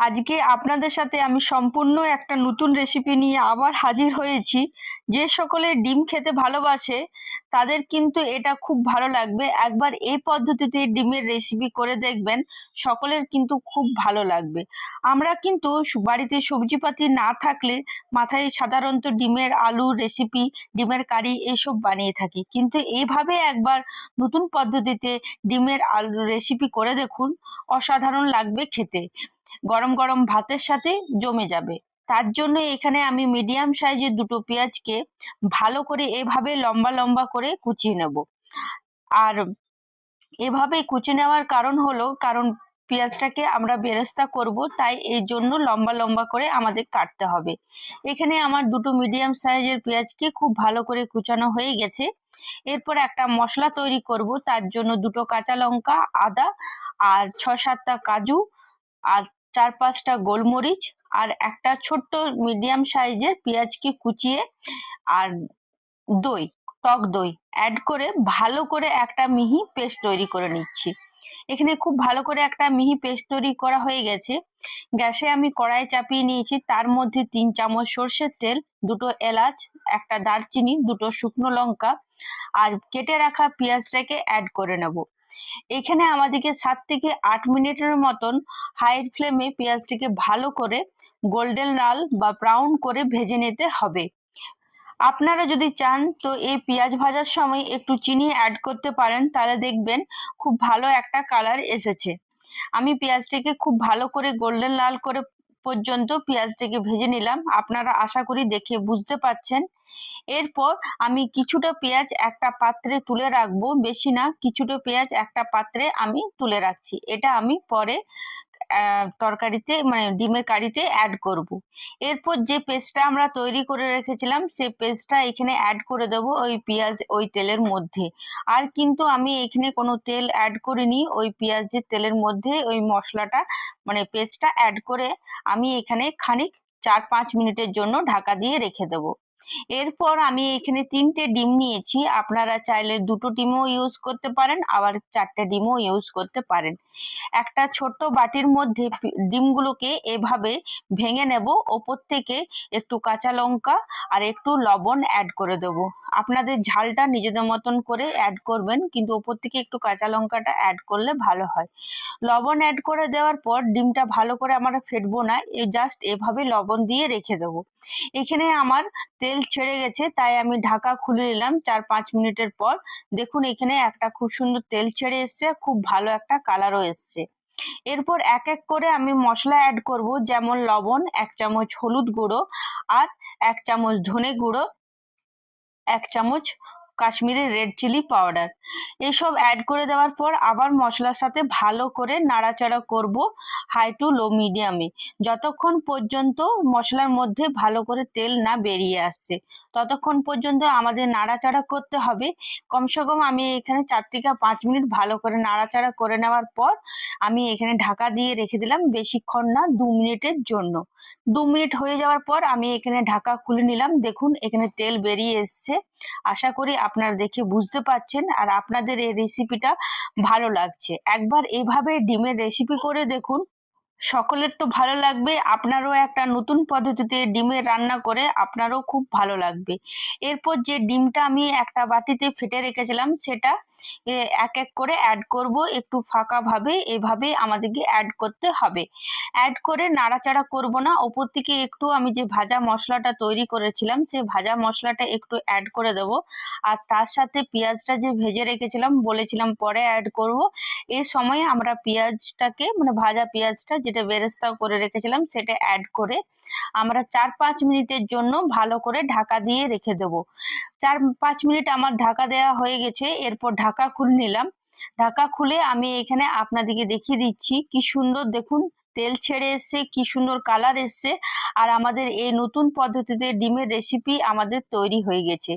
আজকে আপনাদের সাথে আমি সম্পূর্ণ একটা নতুন রেসিপি নিয়ে আবার হাজির হয়েছি। যে সকলে ডিম খেতে ভালোবাসে, তাদের কিন্তু এটা খুব ভালো লাগবে। একবার এই পদ্ধতিতে ডিমের রেসিপি করে দেখবেন, সকলের কিন্তু খুব ভালো লাগবে। আমরা কিন্তু বাড়িতে সবজিপাতি না থাকলে মাথায় সাধারণত ডিমের আলু রেসিপি ডিমের কারি এসব বানিয়ে থাকি। কিন্তু এইভাবে একবার নতুন পদ্ধতিতে ডিমের আলু রেসিপি করে দেখুন, অসাধারণ লাগবে খেতে। গরম গরম ভাতের সাথে জমে যাবে। তার জন্য এখানে আমি মিডিয়াম সাইজের দুটো পেঁয়াজকে ভালো করে এভাবে লম্বা লম্বা করে কুচিয়ে নেব। আর এভাবে কুচি নেওয়ার কারণ হলো, কারণ পেঁয়াজটাকে আমরা বেরেস্তা করব, তাই এই জন্য লম্বা লম্বা করে আমাদের কাটতে হবে। এখানে আমার দুটো মিডিয়াম সাইজের পেঁয়াজকে খুব ভালো করে কুচানো হয়ে গেছে। এরপর একটা মশলা তৈরি করব, তার জন্য দুটো কাঁচা লঙ্কা, আদা আর ছ সাতটা কাজু আর চার পাঁচটা গোলমরিচ আর একটা ছোট্ট মিডিয়াম সাইজের পেঁয়াজকে কুচিয়ে আর দই, টক দই অ্যাড করে ভালো করে একটা মিহি পেস্ট তৈরি করে নিচ্ছি। এখানে খুব ভালো করে একটা মিহি পেস্ট তৈরি করা হয়ে গেছে। গ্যাসে আমি কড়াই চাপিয়ে নিয়েছি। তার মধ্যে তিন চামচ সর্ষের তেল, দুটো এলাচ, একটা দারচিনি, দুটো শুকনো লঙ্কা আর কেটে রাখা পেঁয়াজটাকে অ্যাড করে নেব। এখানে আমাদেরকে সাত থেকে আট মিনিটের মতন হাই ফ্লেমে পেঁয়াজটিকে ভালো করে গোল্ডেন লাল বা ব্রাউন করে ভেজে নিতে হবে। আপনারা যদি চান তো এই পেঁয়াজ ভাজার সময় একটু চিনি অ্যাড করতে পারেন, তাহলে দেখবেন খুব ভালো একটা কালার এসেছে। আমি পেঁয়াজটিকে খুব ভালো করে গোল্ডেন লাল করে পর্যন্ত পেঁয়াজটিকে ভেজে নিলাম। আপনারা আশা করি দেখে বুঝতে পারছেন। এরপর আমি কিছুটা পেঁয়াজ একটা পাত্রে তুলে রাখব, বেশি না, কিছুটা পেঁয়াজ একটা পাত্রে আমি তুলে রাখছি। এটা আমি পরে তরকারিতে মানে ডিমের কারিতে অ্যাড করব। এরপর যে পেস্টটা আমরা তৈরি করে রেখেছিলাম সেই পেস্টটা এখানে অ্যাড করে দেব ওই পেঁয়াজ ওই তেলের মধ্যে। আর কিন্তু আমি এখানে কোনো তেল অ্যাড করিনি, ওই পেঁয়াজের তেলের মধ্যে ওই মশলাটা মানে পেস্টটা অ্যাড করে আমি এখানে খানিক, চার পাঁচ মিনিটের জন্য ঢাকা দিয়ে রেখে দেবো। এরপর আমি এখানে তিনটে ডিম নিয়েছি। আপনারা চাইলে দুটো ডিমও ইউজ করতে পারেন, আবার চারটে ডিমও ইউজ করতে পারেন। একটা ছোট্ট বাটির মধ্যে ডিমগুলোকে এভাবে ভেঙে নেব। ওপর থেকে একটু কাঁচা লঙ্কা আর একটু লবণ অ্যাড করে দেব। আপনাদের ঝালটা নিজেদের মতন করে অ্যাড করবেন, কিন্তু ওপর থেকে একটু কাঁচা লঙ্কাটা অ্যাড করলে ভালো হয়। লবণ অ্যাড করে দেওয়ার পর ডিমটা ভালো করে আমরা ফেটবো না জাস্ট এভাবে লবণ দিয়ে রেখে দেবো। এখানে আমার তেল ছেড়ে গেছে, তাই আমি ঢাকা খুলে নিলাম চার পাঁচ মিনিটের পর। দেখুন, এখানে একটা খুব সুন্দর তেল ছেড়ে এসছে, খুব ভালো একটা কালারও এসছে। এরপর এক এক করে আমি মশলা অ্যাড করব, যেমন লবণ, এক চামচ হলুদ গুঁড়ো আর এক চামচ ধনে গুঁড়ো, এক চামচ কাশ্মীরি রেড চিলি পাউডার এসব অ্যাড করে দেওয়ার পর আবার মশলার সাথে ভালো করে নাড়াচাড়া করব হাই টু লো মিডিয়ামে যতক্ষণ পর্যন্ত মশলার মধ্যে ভালো করে তেল না বেরিয়ে আসছে, ততক্ষণ পর্যন্ত আমাদের নাড়াচাড়া করতে হবে। কমসে কম আমি এখানে চার থেকে পাঁচ মিনিট ভালো করে নাড়াচাড়া করে নেওয়ার পর আমি এখানে ঢাকা দিয়ে রেখে দিলাম বেশিক্ষণ না, দু মিনিটের জন্য। দু মিনিট হয়ে যাওয়ার পর আমি এখানে ঢাকা খুলে নিলাম। দেখুন, এখানে তেল বেরিয়ে এসছে। আশা করি আপনারা দেখে বুঝতে পারছেন আর আপনাদের এই রেসিপিটা ভালো লাগছে। একবার এইভাবে ডিমের রেসিপি করে দেখুন। সকলের তো ভালো লাগবে আপনারও একটা নতুন পদ্ধতিতে ডিমের রান্না করে আপনারও খুব ভালো লাগবে। এরপর যে ডিমটা আমি একটা বাটিতে ফেটে রেখেছিলাম সেটা এ, এক এক করে অ্যাড করব একটু ফাঁকা ভাবে এভাবে আমাদেরকে অ্যাড করতে হবে। অ্যাড করে নাড়াচাড়া করব না ওপর থেকে একটু আমি যে ভাজা মশলাটা তৈরি করেছিলাম সেই ভাজা মশলাটা একটু অ্যাড করে দেব। আর তার সাথে পেঁয়াজটা যে ভেজে রেখেছিলাম বলেছিলাম পরে অ্যাড করব। এই সময় আমরা পেঁয়াজটাকে মানে ভাজা পেঁয়াজটা যেটা বেরেস্তা করে রেখেছিলাম, সেটা অ্যাড করে আমরা চার পাঁচ মিনিটের জন্য ভালো করে ঢাকা দিয়ে রেখে দেব। চার পাঁচ মিনিট আমার ঢাকা দেওয়া হয়ে গেছে, এরপর ঢাকা খুলে নিলাম। ঢাকা খুলে আমি এখানে আপনাদেরকে দেখিয়ে দিচ্ছি কি সুন্দর দেখুন, তেল ছেড়ে এসছে, কি সুন্দর কালার এসছে, আর আমাদের এই নতুন পদ্ধতিতে ডিমের রেসিপি আমাদের তৈরি হয়ে গেছে।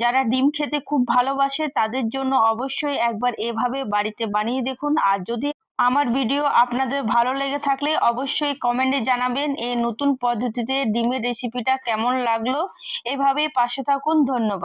যারা ডিম খেতে খুব ভালোবাসে, তাদের জন্য অবশ্যই একবার এভাবে বাড়িতে বানিয়ে দেখুন, আর যদি আমার ভিডিও আপনাদের ভালো লেগে থাকলে অবশ্যই কমেন্টে জানাবেন এই নতুন পদ্ধতিতে ডিমের রেসিপিটা কেমন লাগল? এভাবেই পাশে থাকুন, ধন্যবাদ।